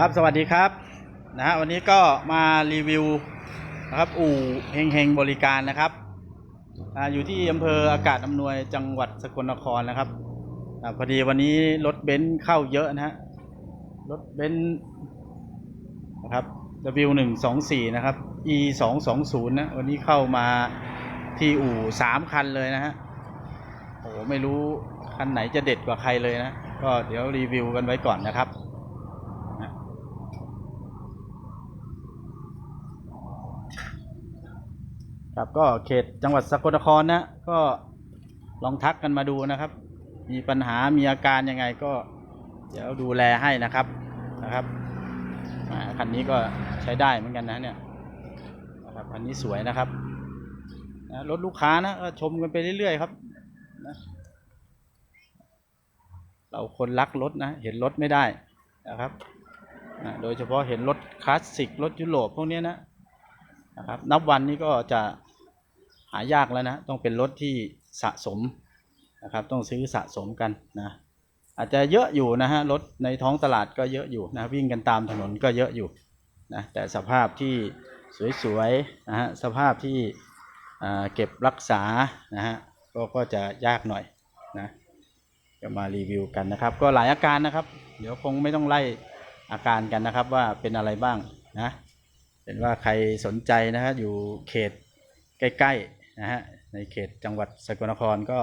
ครับสวัสดีครับนะฮะวันนี้ก็มารีวิวนะครับอู่เฮงเฮงบริการนะครับออยู่ที่อำเภออากาศอำนวยจังหวัดสกลนครนะครับอพอดีวันนี้รถเบนซ์เข้าเยอะนะฮะรถเบนซ์นะครับ W หนึ่งสองสี่นะครับ E สองสองศูนย์นะวันนี้เข้ามาที่อู่สามคันเลยนะฮะโอ้ไม่รู้คันไหนจะเด็ดกว่าใครเลยนะ ก็เดี๋ยวรีวิวกันไว้ก่อนนะครับ ครับก็เขตจังหวัดสกลนครนะก็ลองทักกันมาดูนะครับ มีปัญหามีอาการยังไงก็เดี๋ยวดูแลให้นะครับนะครับคันนี้ก็ใช้ได้เหมือนกันนะเนี่ยนะครับคันนี้สวยนะครับนะรถลูกค้านะก็ชมกันไปเรื่อยๆครับนะเราคนรักรถนะ เห็นรถไม่ได้นะครับนะโดยเฉพาะเห็นรถคลาสสิกรถยุโรปพวกนี้นะนะครับ นับวันนี้ก็จะายากแล้วนะต้องเป็นรถที่สะสมนะครับต้องซื้อสะสมกันนะอาจจะเยอะอยู่นะฮะรถในท้องตลาดก็เยอะอยู่นะวิ่งกันตามถนนก็เยอะอยู่นะแต่สภาพที่สวยๆนะฮะสภาพที่เก็บรักษานะฮะก็ก็จะยากหน่อยนะจะมารีวิวกันนะครับ ก็หลายอาการนะครับ เดี๋ยวคงไม่ต้องไล่อาการกันนะครับว่าเป็นอะไรบ้างนะเห็นว่าใครสนใจนะฮะอยู่เขตใกล้ ๆ นะฮะในเขตจังหวัดสกลนครก็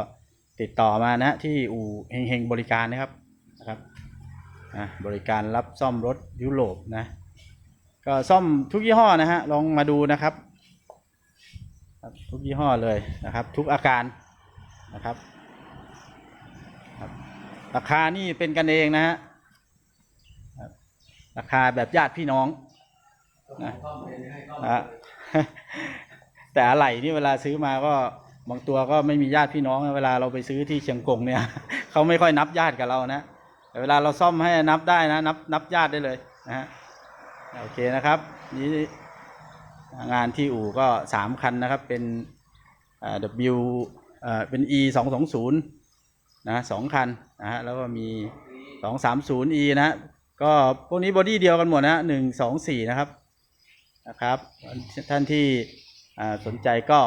ติดต่อมานะฮะที่อู่เฮงเฮงบริการนะครับนะครับอะบริการรับซ่อมรถยุโรปนะก็ซ่อมทุกยี่ห้อนะฮะลองมาดูนะครับครับทุกยี่ห้อเลยนะครับ ทุกอาการนะครับครับราคานี่เป็นกันเองนะฮะครับราคาแบบญาติพี่น้องนะฮะ แต่อะไหล่นี่เวลาซื้อมาก็บางตัวก็ไม่มีญาติพี่น้องเวลาเราไปซื้อที่เชียงกงเนี่ยเขาไม่ค่อยนับญาติกับเรานะแต่เวลาเราซ่อมให้นับได้นะ นับนับญาติได้เลยนะฮะโอเคนะครับ นี่งานที่อู่ก็สามคันนะครับ เป็นอ่า W เอ่อเป็น E สองสองศูนย์นะสองคันนะฮะแล้วก็มีสองสามศูนย์ E นะ ก็พวกนี้บอดี้เดียวกันหมดนะหนึ่งสองสี่นะครับนะครับ ท่านที่ สนใจก็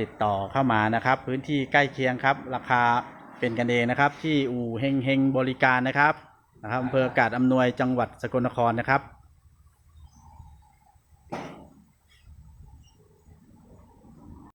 ติดต่อเข้ามานะครับ พื้นที่ใกล้เคียงครับ ราคาเป็นกันเองนะครับ ที่อู่เฮงเฮงบริการนะครับนะครับอำเภออากาศอำนวยจังหวัดสกลนครนะครับ